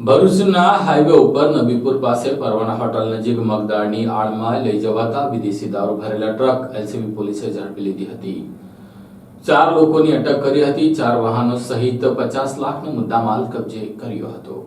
ભરૂચના હાઈવે ઉપર નબીપુર પાસે પરવાના હોટલ નજીક મગદાળની આડમાં લઈ જવાતા વિદેશી દારૂ ભરેલા ટ્રક એલસીબી પોલીસે ઝડપી લીધી હતી. ચાર લોકોની અટક કરી હતી. ચાર વાહનો સહિત પચાસ લાખનો મુદ્દામાલ કબજે કર્યો હતો.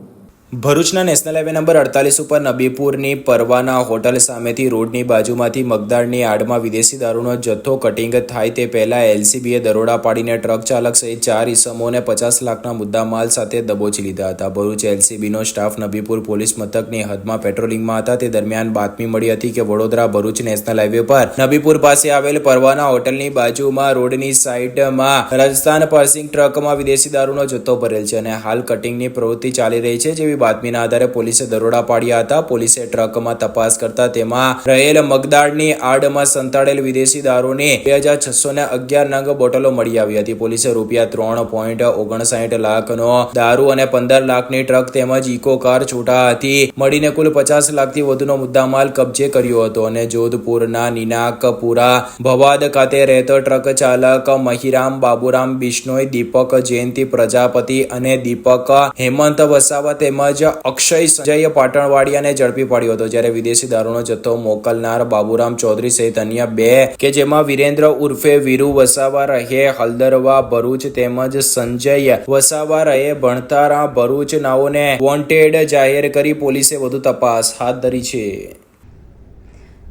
ભરૂચના નેશનલ હાઈવે નંબર અડતાલીસ ઉપર નબીપુરની પરવાના હોટલ સામેથી રોડની બાજુમાંથી મગદાળની આડમાં વિદેશી દારૂનો જથ્થો કટિંગ થાય તે પહેલાં એલસીબીએ દરોડા પાડીને ટ્રક ચાલક સહિત ચાર ઇસમોને પચાસ લાખના મુદ્દામાલ સાથે દબોચી લીધા હતા. ભરૂચ એલસીબીનો સ્ટાફ નબીપુર પોલીસ મથકની હદમાં પેટ્રોલિંગમાં હતા. તે દરમિયાન બાતમી મળી હતી કે વડોદરા ભરૂચ નેશનલ હાઈવે પર નબીપુર પાસે આવેલ પરવાના હોટલની બાજુમાં રોડની સાઈડમાં રાજસ્થાન પર્સિંગ ટ્રકમાં વિદેશી દારૂનો જથ્થો ભરેલ છે અને હાલ કટિંગની પ્રવૃત્તિ ચાલી રહી છે. જેવી બાતમીના આધારે પોલીસે દરોડા પાડ્યા હતા. પોલીસે ટ્રકમાં તપાસ કરતા તેમાં રહેલ મગદાળની આડમાં સંતાડેલ વિદેશી દારૂની બે હજાર છસો ને અગિયાર નંગ બોટલો મળી આવી હતી. પોલીસે રૂપિયા ત્રણ પોઈન્ટ ઓગણસાઠ લાખનો દારૂ અને પંદર લાખની ટ્રક તેમજ ઇકો કાર છૂટા હતી. મળીને કુલ પચાસ લાખથી વધુનો મુદ્દામાલ કબજે કર્યો હતો અને જોધપુરના નિનાકપુરા ભવાદ ખાતે રહેતો ટ્રક ચાલક મહિરામ બાબુરામ બિશ્નોઈ, દીપક જયંતિ, પ્રજાપતિ અને દીપક હેમંત વસાવા તેમજ અક્ષય સંજય પાટણવાડિયાને ઝડપી પાડ્યો હતો જ્યારે વિદેશી દારૂનો જથ્થો મોકલનાર બાબુરામ ચૌધરી સહિત અન્ય બે કે જેમાં વિરેન્દ્ર ઉર્ફે વીરુ વસાવા રહે હલદરવા ભરૂચ તેમજ સંજય વસાવા રહે ભણતારા ભરૂચ નાઓને વોન્ટેડ જાહેર કરી પોલીસે વધુ તપાસ હાથ ધરી છે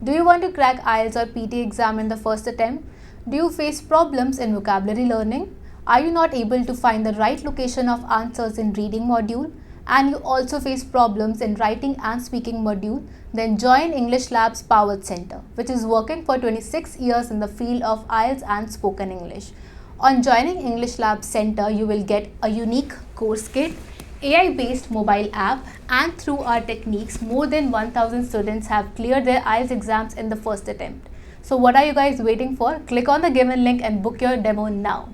Do you want to crack IELTS or PT exam in the first attempt? Do you face problems in vocabulary learning? Are you not able to find the right location of answers in reading module? And you also face problems in writing and speaking module? Then join English Labs Powered Center, which is working for 26 years in the field of IELTS and spoken English. On joining English Labs Center, you will get a unique course kit, AI based mobile app, and through our techniques, more than 1000 students have cleared their IELTS exams in the first attempt. So, what are you guys waiting for? Click on the given link and book your demo now.